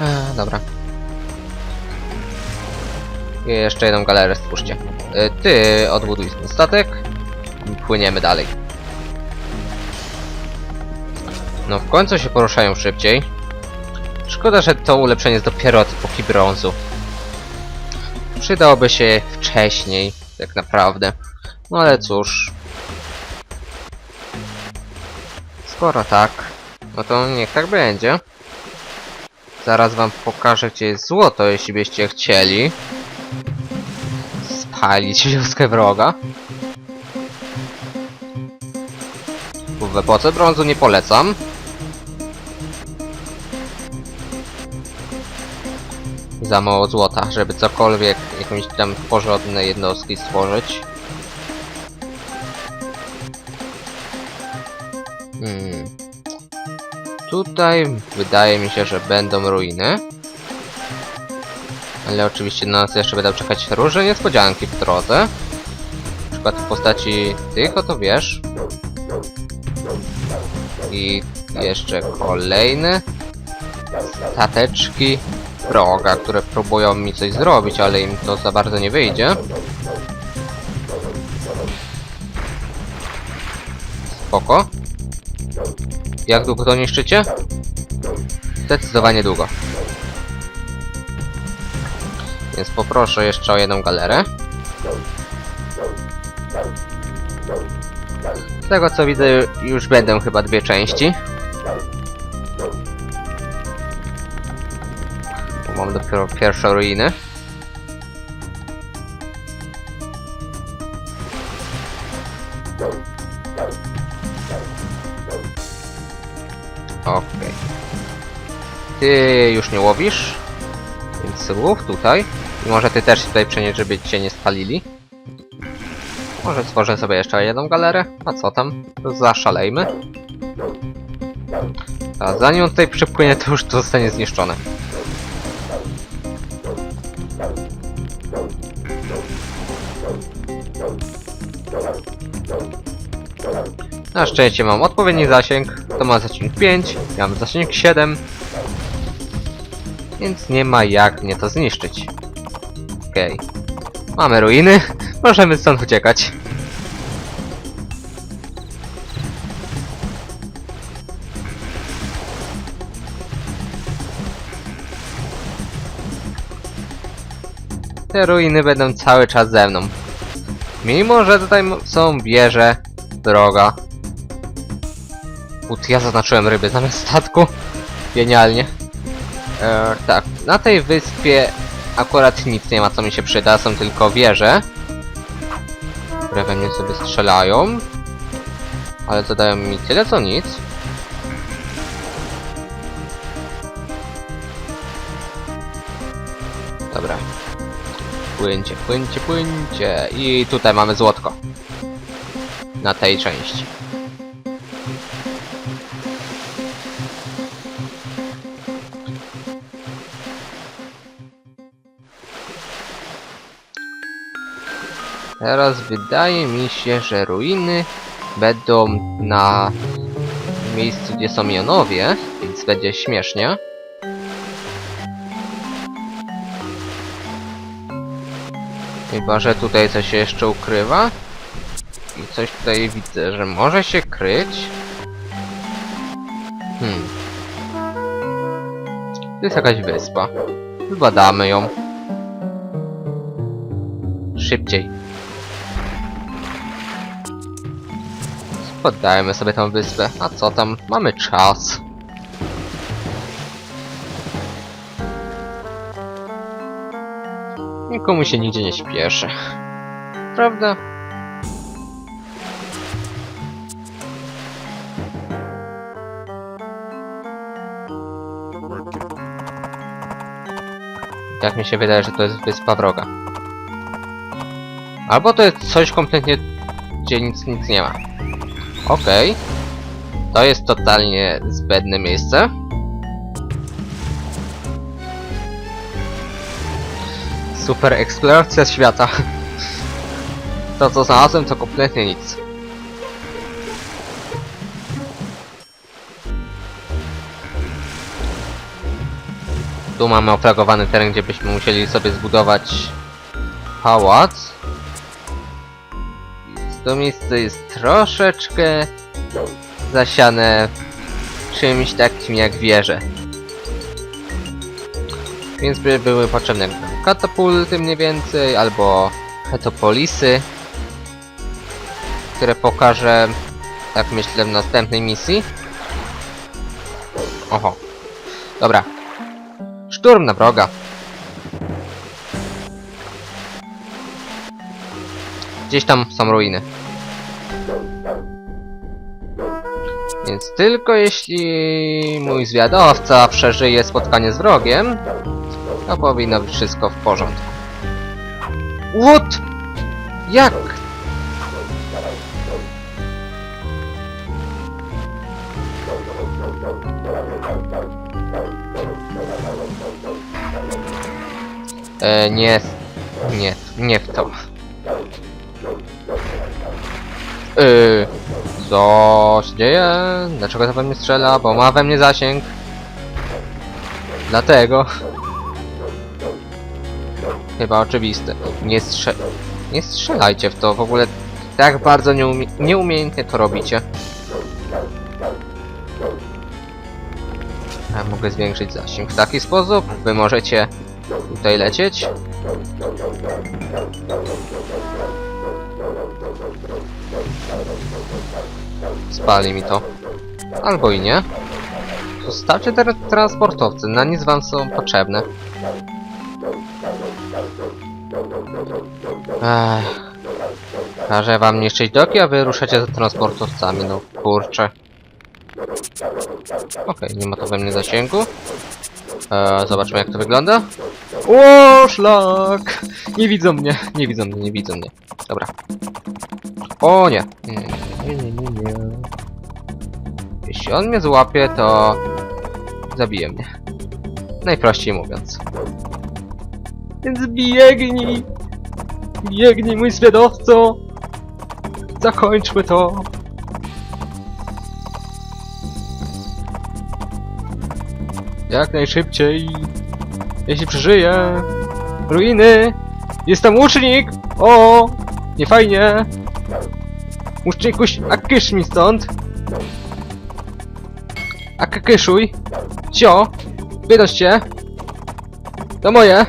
E, dobra. Jeszcze jedną galerę stwórzcie. E, ty odbuduj ten statek. Płyniemy dalej. No w końcu się poruszają szybciej. Szkoda, że to ulepszenie jest dopiero od epoki brązu. Przydałoby się wcześniej, tak naprawdę. No ale cóż. Skoro tak, no to niech tak będzie. Zaraz wam pokażę, gdzie jest złoto, jeśli byście chcieli. Spalić wioskę wroga. W epoce brązu nie polecam. Za mało złota, żeby cokolwiek, jakąś tam porządne jednostki stworzyć. Tutaj wydaje mi się, że będą ruiny. Ale oczywiście na nas jeszcze będą czekać różne niespodzianki w drodze. Na przykład w postaci tych, oto wiesz. I jeszcze kolejne stateczki wroga, które próbują mi coś zrobić, ale im to za bardzo nie wyjdzie. Spoko. Jak długo to niszczycie? Zdecydowanie długo. Więc poproszę jeszcze o jedną galerę. Z tego co widzę, już będą chyba dwie części. Bo mam dopiero pierwsze ruiny. Ty już nie łowisz, więc łów tutaj. I może ty też się tutaj przenieść, żeby cię nie spalili. Może stworzę sobie jeszcze jedną galerę. A co tam? Zaszalejmy. A zanim on tutaj przypłynie, to już to zostanie zniszczone. Na szczęście mam odpowiedni zasięg. To ma zasięg 5, ja mam zasięg 7. Więc nie ma jak mnie to zniszczyć. Okej. Mamy ruiny. Możemy stąd uciekać. Te ruiny będą cały czas ze mną. Mimo, że tutaj są wieże, droga. Ut, ja zaznaczyłem ryby zamiast statku. Genialnie. E, tak, na tej wyspie akurat nic nie ma, co mi się przyda, są tylko wieże. Które we mnie sobie strzelają. Ale zadają mi tyle, co nic. Dobra. Płyńcie, płyńcie, płyńcie. I tutaj mamy złotko. Na tej części. Teraz wydaje mi się, że ruiny będą na miejscu, gdzie są jonowie, więc będzie śmiesznie. Chyba, że tutaj coś się jeszcze ukrywa. I coś tutaj widzę, że może się kryć. Hmm. To jest jakaś wyspa. Zbadamy ją. Szybciej. Poddajmy sobie tą wyspę. A co tam? Mamy czas. Nikomu się nigdzie nie śpieszy. Prawda? Tak mi się wydaje, że to jest wyspa wroga. Albo to jest coś kompletnie, gdzie nic, nic nie ma. Okej. To jest totalnie zbędne miejsce. Super eksploracja świata. To co znalazłem to kompletnie nic. Tu mamy oflagowany teren, gdzie byśmy musieli sobie zbudować pałac. To miejsce jest troszeczkę zasiane czymś takim jak wieże. Więc by były potrzebne katapulty mniej więcej, albo hetopolisy, które pokażę, tak myślę, w następnej misji. Oho. Dobra. Szturm na wroga. Gdzieś tam są ruiny. Więc tylko jeśli mój zwiadowca przeżyje spotkanie z wrogiem, to powinno być wszystko w porządku. What? Jak? E, nie, nie, nie w to. Co się dzieje? Dlaczego to we mnie strzela? Bo ma we mnie zasięg. Dlatego. Chyba oczywiste. Nie strze... Nie strzelajcie w to, w ogóle tak bardzo nieumie... nieumiejętnie to robicie. Mogę zwiększyć zasięg w taki sposób. Wy możecie tutaj lecieć. Spali mi to. Albo i nie. Zostawcie te transportowce, na nic wam są potrzebne. Ech. Każę wam niszczyć doki, a wy ruszacie za transportowcami, no kurczę. Okej, nie ma to we mnie zasięgu. Eee, zobaczmy jak to wygląda. O, szlak! Nie widzą mnie, nie widzą mnie, nie widzą mnie. Dobra. O nie. Nie, nie, nie, nie, nie. Jeśli on mnie złapie, to zabije mnie. Najprościej mówiąc. Więc biegnij! Biegnij, mój zwiadowco! Zakończmy to! Jak najszybciej! Jeśli przeżyję! Ruiny! Jest tam łucznik! O! Nie fajnie! Łuczniku, a kysz mi stąd! A kyszuj! Cio! Wynoście! To moje!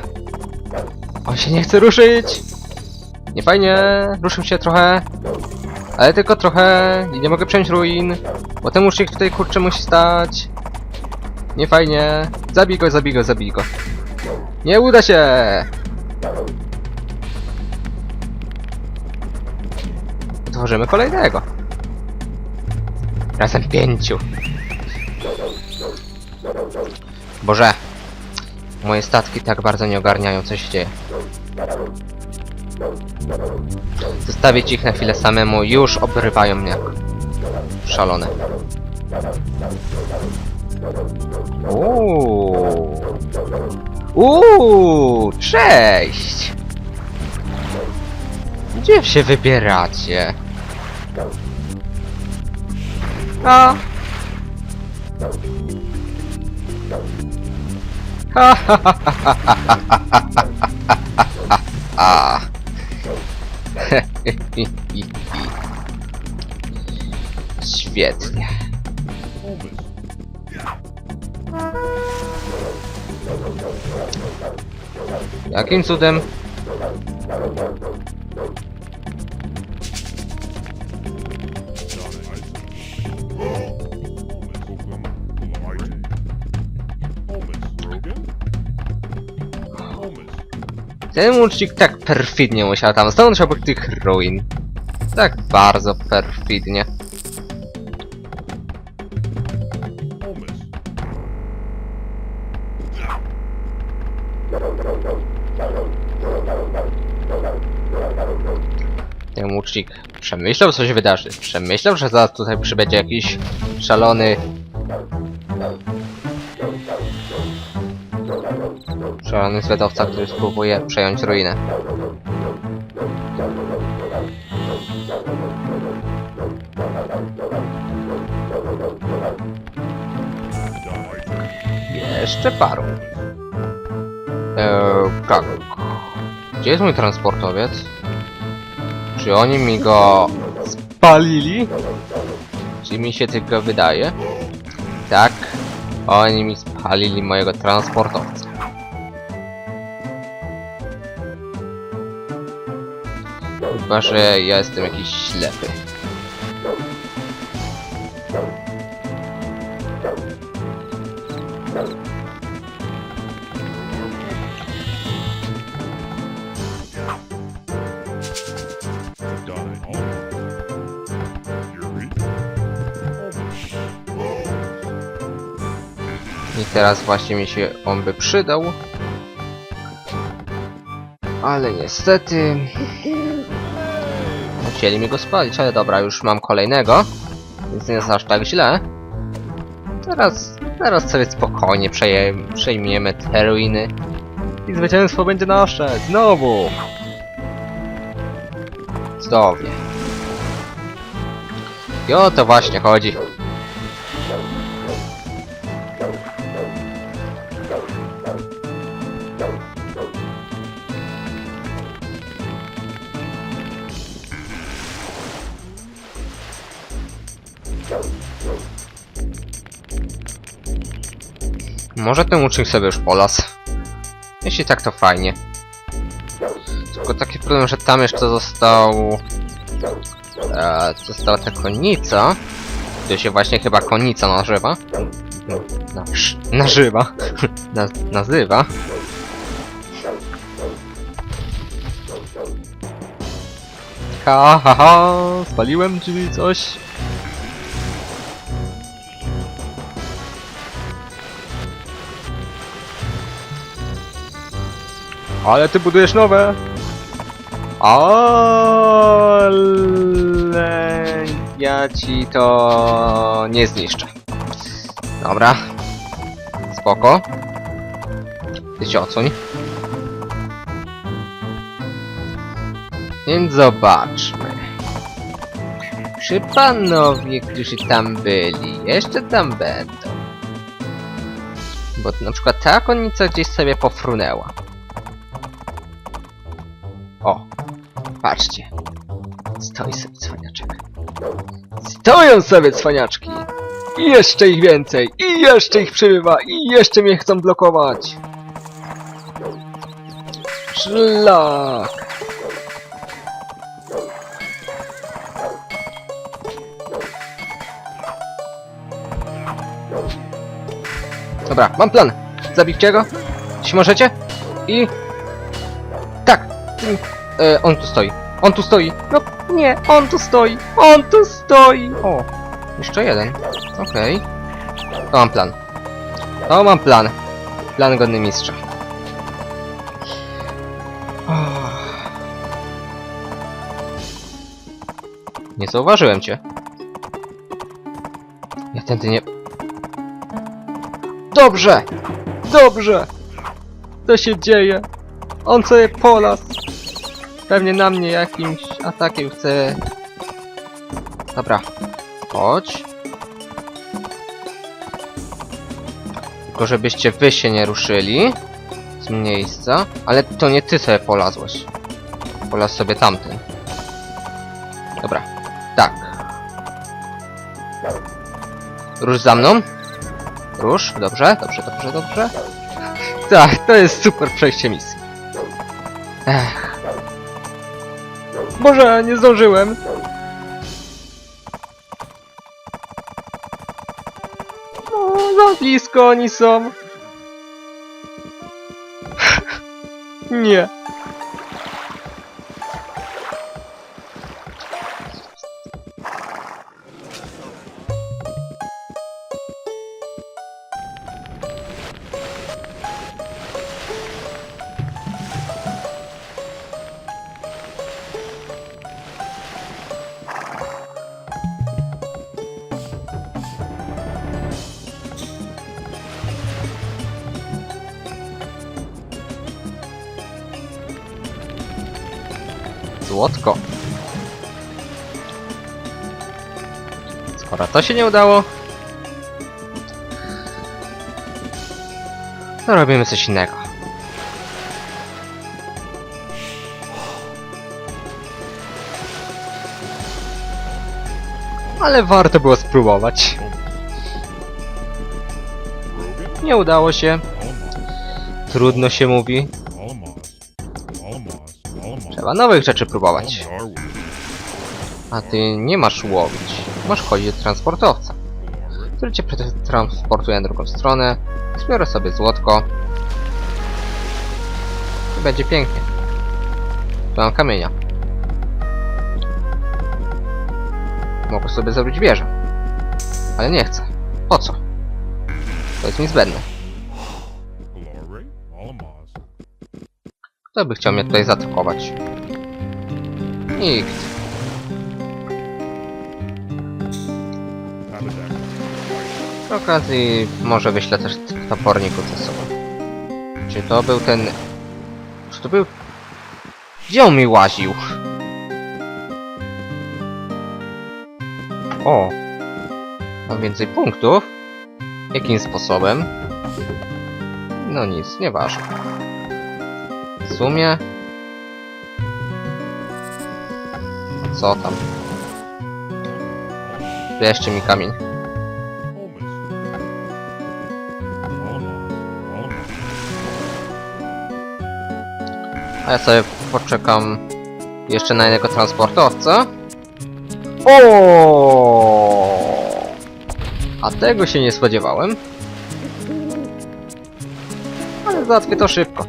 On się nie chce ruszyć! Nie fajnie! Ruszył się trochę! Ale tylko trochę! I nie mogę przejąć ruin! Bo ten łucznik tutaj kurczę musi stać! Nie fajnie! Zabij go, zabij go, zabij go! Nie uda się! Tworzymy kolejnego! Razem pięciu! Boże! Moje statki tak bardzo nie ogarniają, co się dzieje. Zostawić ich na chwilę samemu, już obrywają mnie szalone. Uuu. Uuu, cześć! Gdzie się wybieracie? Ha! Ha ha ha ha ha ha ha ha Świetnie. Jakim cudem? Ten łucznik tak perfidnie musiał tam stanąć obok tych ruin. Tak bardzo perfidnie. Ten łucznik przemyślał, co się wydarzy. Przemyślał, że zaraz tutaj przybędzie jakiś szalony... Szalony zwiadowca, który spróbuje przejąć ruinę. Jeszcze paru. Eee, tak. Gdzie jest mój transportowiec? Czy oni mi go spalili? Czy mi się tylko wydaje? Tak. Oni mi spalili mojego transportowca. Chyba, że ja jestem jakiś ślepy. I teraz właśnie mi się on by przydał. Ale niestety... Chcieli mi go spalić, ale dobra, już mam kolejnego. Więc nie jest aż tak źle. Teraz, teraz sobie spokojnie przejmiemy te ruiny. I zwycięstwo będzie nasze, znowu! Cudownie. I o to właśnie chodzi. Może ten łucznik sobie już polas. Jeśli tak, to fajnie. Tylko taki problem, że tam jeszcze został... E, została ta konica. Tu się właśnie chyba konica nażywa. Naż, nażywa. Naz, nazywa. Ha, ha, ha, spaliłem drzwi coś. Ale ty budujesz nowe. Ale ja ci to nie zniszczę. Dobra. Spoko. Ty się odsuń. Więc zobaczmy. Czy panowie, którzy tam byli, jeszcze tam będą? Bo na przykład ta konica gdzieś sobie pofrunęła. O, patrzcie. Stoi sobie cwaniaczek. Stoją sobie cwaniaczki! I jeszcze ich więcej! I jeszcze ich przybywa! I jeszcze mnie chcą blokować! Szlak! Dobra, mam plan. Zabijcie go. Jeśli możecie. I... Mm, E, on tu stoi. On tu stoi. No nie, on tu stoi. On tu stoi. O, jeszcze jeden. Okej. To mam plan. To mam plan. Plan godny mistrza. Nie zauważyłem cię. Ja tędy nie... Dobrze! Dobrze! Co się dzieje? On sobie polas. Pewnie na mnie jakimś atakiem chce... Dobra. Chodź. Tylko żebyście wy się nie ruszyli z miejsca. Ale to nie ty sobie polazłeś. Polaz sobie tamten. Dobra. Tak. Rusz za mną. Rusz. Dobrze, dobrze, dobrze, dobrze. Tak, to jest super przejście misji. Ech. Boże, nie zdążyłem. No, za blisko oni są. nie. Złotko. Skoro to się nie udało... To robimy coś innego. Ale warto było spróbować. Nie udało się. Trudno się mówi. Trzeba nowych rzeczy próbować. A ty nie masz łowić. Masz chodzić do transportowca, który cię transportuje na drugą stronę. Zbiorę sobie złotko. I będzie pięknie. Tu mam kamienia. Mogę sobie zrobić wieżę. Ale nie chcę. Po co? To jest mi zbędne. Glory. Alamos. Kto by chciał mnie tutaj zaatakować? Nikt. Przy okazji może wyślę też tych toporników ze sobą. Czy to był ten... Czy to był... Gdzie on mi łaził? O! Mam więcej punktów? Jakim sposobem? No nic, nieważne. W sumie... Co tam? Jeszcze mi kamień. A ja sobie poczekam jeszcze na jednego transportowca. O! A tego się nie spodziewałem. Ale załatwię to szybko.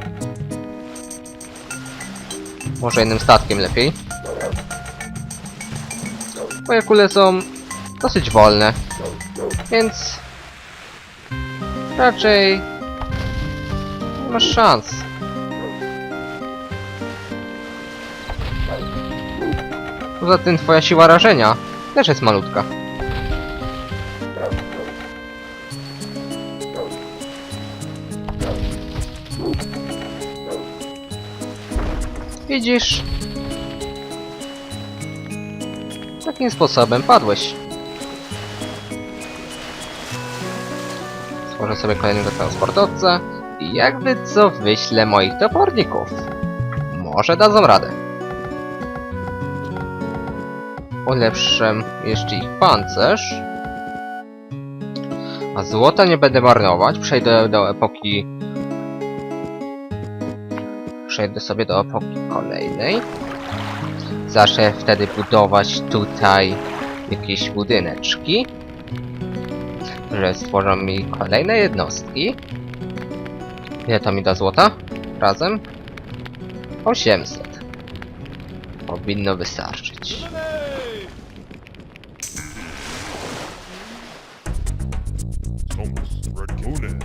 Może jednym statkiem lepiej. Moje kule są dosyć wolne. Więc raczej nie masz szans. Poza tym twoja siła rażenia też jest malutka. Widzisz? Takim sposobem padłeś. Stworzę sobie kolejnego transportowca i jakby co wyślę moich toporników. Może dadzą radę. Ulepszę jeszcze ich pancerz. A złota nie będę marnować. Przejdę do epoki... Przejdę sobie do epoki kolejnej. Zacznę wtedy budować tutaj jakieś budyneczki. Że stworzą mi kolejne jednostki. Ile to mi da złota? Razem? 800. Powinno wystarczyć. Thomas. Raccoon.